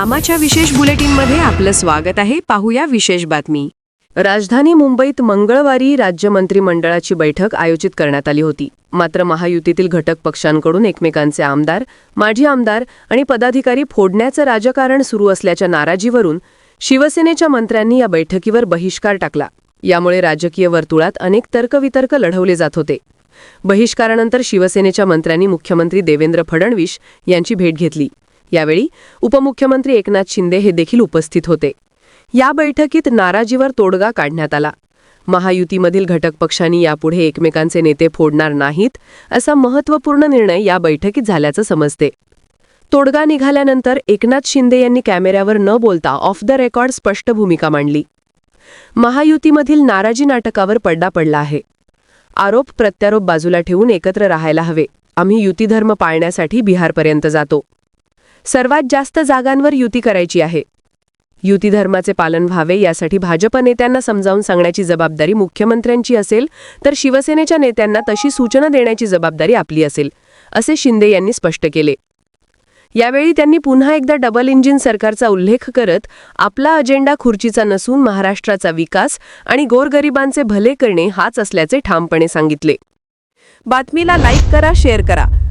आमाच्या विशेष बुलेटिनमध्ये आपलं स्वागत आहे. पाहूया विशेष बातमी. राजधानी मुंबईत मंगळवारी राज्य मंत्रिमंडळाची बैठक आयोजित करण्यात आली होती. मात्र महायुतीतील घटक पक्षांकडून एकमेकांचे आमदार माजी आमदार आणि पदाधिकारी फोडण्याचं राजकारण सुरू असल्याच्या नाराजीवरून शिवसेनेच्या मंत्र्यांनी या बैठकीवर बहिष्कार टाकला. यामुळे राजकीय वर्तुळात अनेक तर्कवितर्क लढवले जात होते. बहिष्कारानंतर शिवसेनेच्या मंत्र्यांनी मुख्यमंत्री देवेंद्र फडणवीस यांची भेट घेतली. यावेळी उपमुख्यमंत्री एकनाथ शिंदे हे देखील उपस्थित होते. या बैठकीत नाराजीवर तोडगा काढण्यात आला. महायुतीमधील घटक पक्षांनी यापुढे एकमेकांचे नेते फोडणार नाहीत असा महत्त्वपूर्ण निर्णय या बैठकीत झाल्याचं समजते. तोडगा निघाल्यानंतर एकनाथ शिंदे यांनी कॅमेऱ्यावर न बोलता ऑफ द रेकॉर्ड स्पष्ट भूमिका मांडली. महायुतीमधील नाराजी नाटकावर पडडा पडला आहे. आरोप प्रत्यारोप बाजूला ठेवून एकत्र राहायला हवे. आम्ही युतीधर्म पाळण्यासाठी बिहारपर्यंत जातो. सर्वात जास्त जागांवर युती करायची आहे. युती धर्माचे पालन व्हावे यासाठी भाजप नेत्यांना समजावून सांगण्याची जबाबदारी मुख्यमंत्र्यांची असेल तर शिवसेनेच्या नेत्यांना तशी सूचना देण्याची जबाबदारी आपली असेल असे शिंदे यांनी स्पष्ट केले. यावेळी त्यांनी पुन्हा एकदा डबल इंजिन सरकारचा उल्लेख करत आपला अजेंडा खुर्चीचा नसून महाराष्ट्राचा विकास आणि गोरगरिबांचे भले करणे हाच असल्याचे ठामपणे सांगितले. बातमीला लाईक करा शेअर करा.